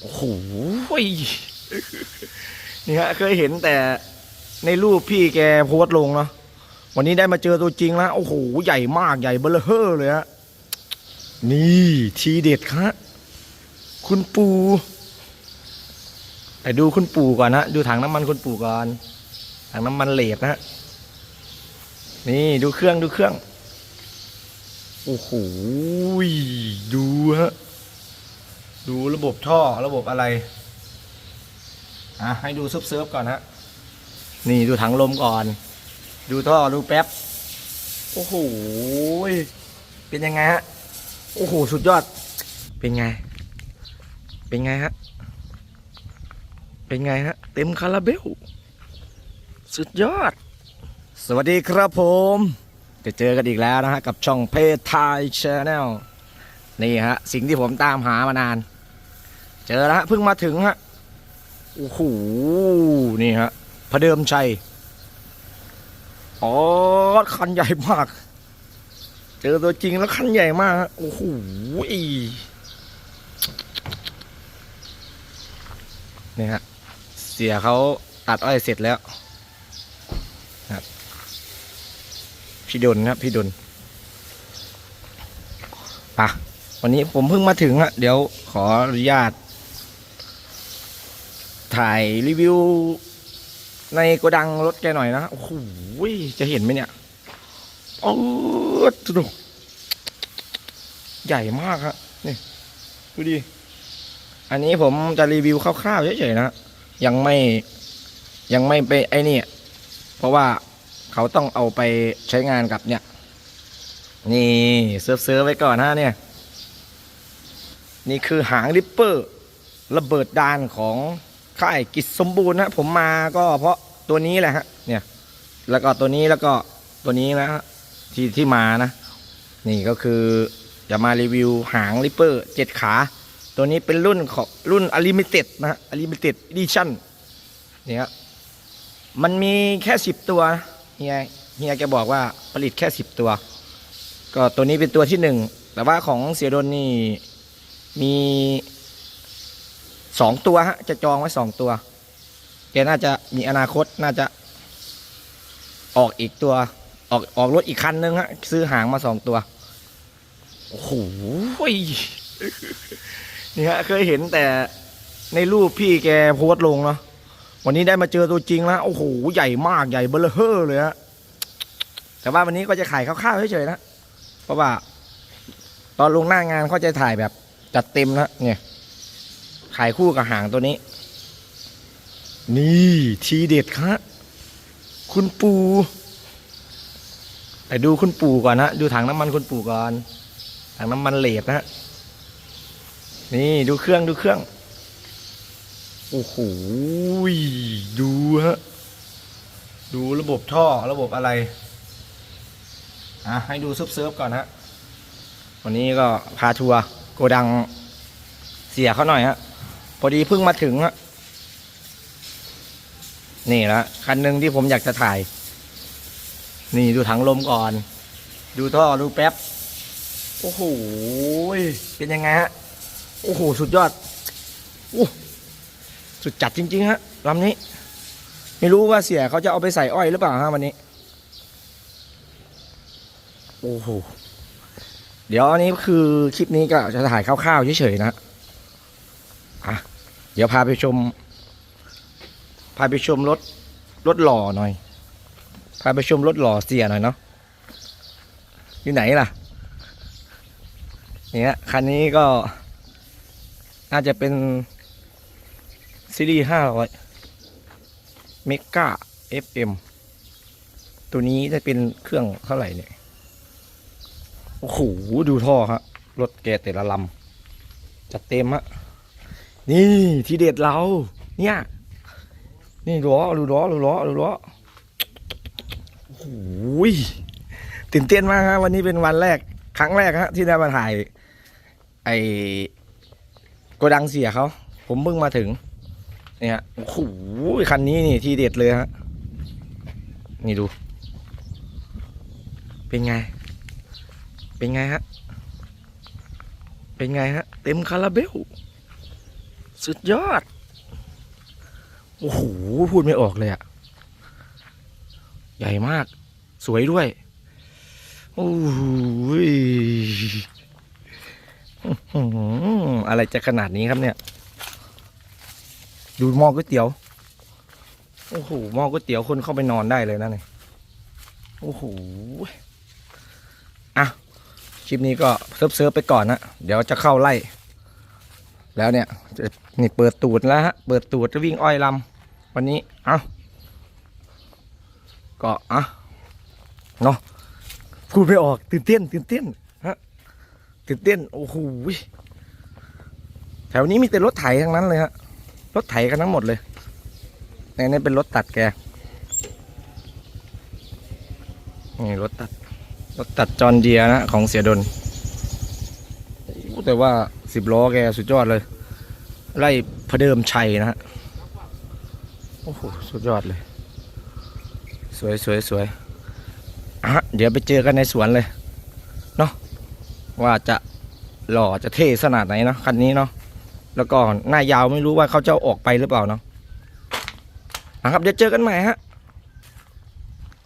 โอ้โหนี่ฮะเคยเห็นแต่ในรูปพี่แกโพสลงเนาะวันนี้ได้มาเจอตัวจริงแล้วโอ้โหใหญ่มากใหญ่เบลเฮอร์เลยฮะนี่ทีเด็ดครับคุณปู่แต่ดูคุณปู่ก่อนนะดูถังน้ำมันคุณปู่ก่อนถังน้ำมันเหลดนะฮะนี่ดูเครื่องดูเครื่องโอ้โหดูฮะ ดูระบบท่อระบบอะไร อะ ให้ดูซุบเซิร์ฟก่อนฮะ นี่ดูถังลมก่อน ดูท่อดูแป๊บ โอ้โห เป็นยังไงฮะ โอ้โห สุดยอด เป็นไง เป็นไงฮะ เป็นไงฮะ เต็มคาราเบล สุดยอด สวัสดีครับผม จะเจอกันอีกแล้วนะฮะ กับช่องเพจไทยชาแนล นี่ฮะ สิ่งที่ผมตามหามานาน เจอแล้วฮะเพิ่งมาถึงฮะโอ้โหนี่ฮะพระเดิมชัยอ๋อคันใหญ่มาก เจอตัวจริงแล้วคันใหญ่มากฮะโอ้โหนี่ฮะเสียเขาตัดอ้อยเสร็จแล้วครับพี่ดนครับพี่ดนปะ วันนี้ผมเพิ่งมาถึงอะเดี๋ยวขออนุญาต ถ่ายรีวิว ในโกดังรถแกหน่อยนะโอ้โหจะเห็นไหมเนี่ยโอ้ดูใหญ่มากครับนี่ดูดิอันนี้ผมจะรีวิวคร่าวๆเฉยๆนะยังไม่ยังไม่ไปไอ้นี่ เพราะว่าเขาต้องเอาไปใช้งานกับเนี่ย นี่เซิร์ฟเซิร์ฟไว้ก่อนนะเนี่ย นี่คือหางริปเปอร์ ระเบิดดานของค่ายกิจสมบูรณ์นะผมมาก็เพราะตัวนี้แหละฮะเนี่ยแล้วก็ตัวนี้แล้วก็ตัวนี้นะที่ที่มานะ นี่ก็คือจะมารีวิวหางริปเปอร์เจ็ดขา ตัวนี้เป็นรุ่นของรุ่นอลิมิเต็ดนะอลิมิเต็ดดิชั่นเนี่ยมันมีแค่สิบตัวเฮียเฮียแกบอกว่าผลิตแค่สิบตัว ก็ตัวนี้เป็นตัวที่หนึ่งแต่ว่าของเสียดนนี่ มีสองตัวฮะ จะจองไว้สองตัวแกน่าจะมีอนาคตน่าจะ ออกอีกตัว ออกออกรถอีกคันนึงฮะ ซื้อหางมาสองตัว โอ้โหนี่ฮะเคยเห็นแต่ในรูปพี่แกโพสต์ลงเนาะวันนี้ได้มาเจอตัวจริงแล้วโอ้โหใหญ่มากใหญ่เบลอเฮอร์เลยฮะแต่ว่าวันนี้ก็จะขายคร่าวๆเฉยๆนะเพราะว่า ตอนลงหน้างานเขาจะถ่ายแบบ จัดเต็มนะเนี่ย ขายคู่กับหางตัวนี้ นี่ทีเด็ดครับคุณปูแต่ดูคุณปู่ก่อนนะดูถังน้ำมันคุณปู่ก่อนถังน้ำมันเหลดนะฮะนี่ดูเครื่องดูเครื่องโอ้โหดูฮะดูระบบท่อระบบอะไรอะให้ดูซุบเซิร์ฟก่อนฮะวันนี้ก็พาทัวร์ กดังเสียเขาหน่อยฮะพอดีเพิ่งมาถึงฮะนี่ละคันหนึ่งที่ผมอยากจะถ่าย นี่ดูถังลมก่อน ดูท่อดูแป๊บ โอ้โหเป็นยังไงฮะ โอ้โห สุดยอดโอ้สุดจัดจริง ๆ ฮะลำนี้ ไม่รู้ว่าเสียเขาจะเอาไปใส่อ้อยหรือเปล่าฮะวันนี้ โอ้โห เดี๋ยวอันนี้คือคลิปนี้ก็จะถ่ายคร่าวๆเฉยๆนะอะเดี๋ยวพาไปชม พาไปชมรถรถหล่อหน่อย พาไปชมรถหล่อเสียหน่อยเนาะอยู่ไหนล่ะ เนี่ยคันนี้ก็น่าจะเป็นซีรีส์ห้าร้อยเมกา FM ตัวนี้จะเป็นเครื่องเท่าไหร่เนี่ย โอ้โหดูท่อครับรถแกแต่ละลำจัดเต็มฮะนี่ทีเด็ดเรา เนี่ย นี่ล้อดูล้อดูล้อดูล้อโอ้โหตื่นเต้นมากครับวันนี้เป็นวันแรก ครั้งแรกฮะที่ได้มาถ่าย ไอโกดังเสียเขาผมเพิ่งมาถึง เนี่ยโอ้โหคันนี้นี่ทีเด็ดเลยฮะนี่ดู เป็นไง เป็นไงฮะ เป็นไงฮะ เต็มคาราเบล สุดยอด โอ้โห พูดไม่ออกเลยอะใหญ่มาก สวยด้วย โอ้โหยอะไรจะขนาดนี้ครับเนี่ย ดูหม้อก๋วยเตี๋ยว โอ้โหหม้อก๋วยเตี๋ยวคนเข้าไปนอนได้เลยนะเนี่ย โอ้โห คลิปนี้ก็เซิร์ฟเซิร์ฟไปก่อนนะเดี๋ยวจะเข้าไล่ แล้วเนี่ยนี่เปิดตูดแล้วฮะเปิดตูดจะวิ่งอ้อยลำวันนี้เอาก็อะเนาะพูดไม่ออกตื่นเต้นตื่นเต้นฮะตื่นเต้นโอ้โหแถวนี้มีแต่รถไถทั้งนั้นเลยฮะรถไถกันทั้งหมดเลยในนี้เป็นรถตัดแกนี่รถตัด รถตัดจอนเดียนะของเสียดน แต่ว่าสิบล้อแกสุดยอดเลย ไล่พระเดิมชัยนะฮะ โอ้โห สุดยอดเลย สวยสวยสวยอะเดี๋ยวไปเจอกันในสวนเลย เนาะว่าจะหล่อจะเท่ขนาดไหนเนาะคันนี้เนาะแล้วก็หน้ายาวไม่รู้ว่าเขาจะเอาออกไปหรือเปล่าเนาะนะครับเดี๋ยวเจอกันใหม่ฮะ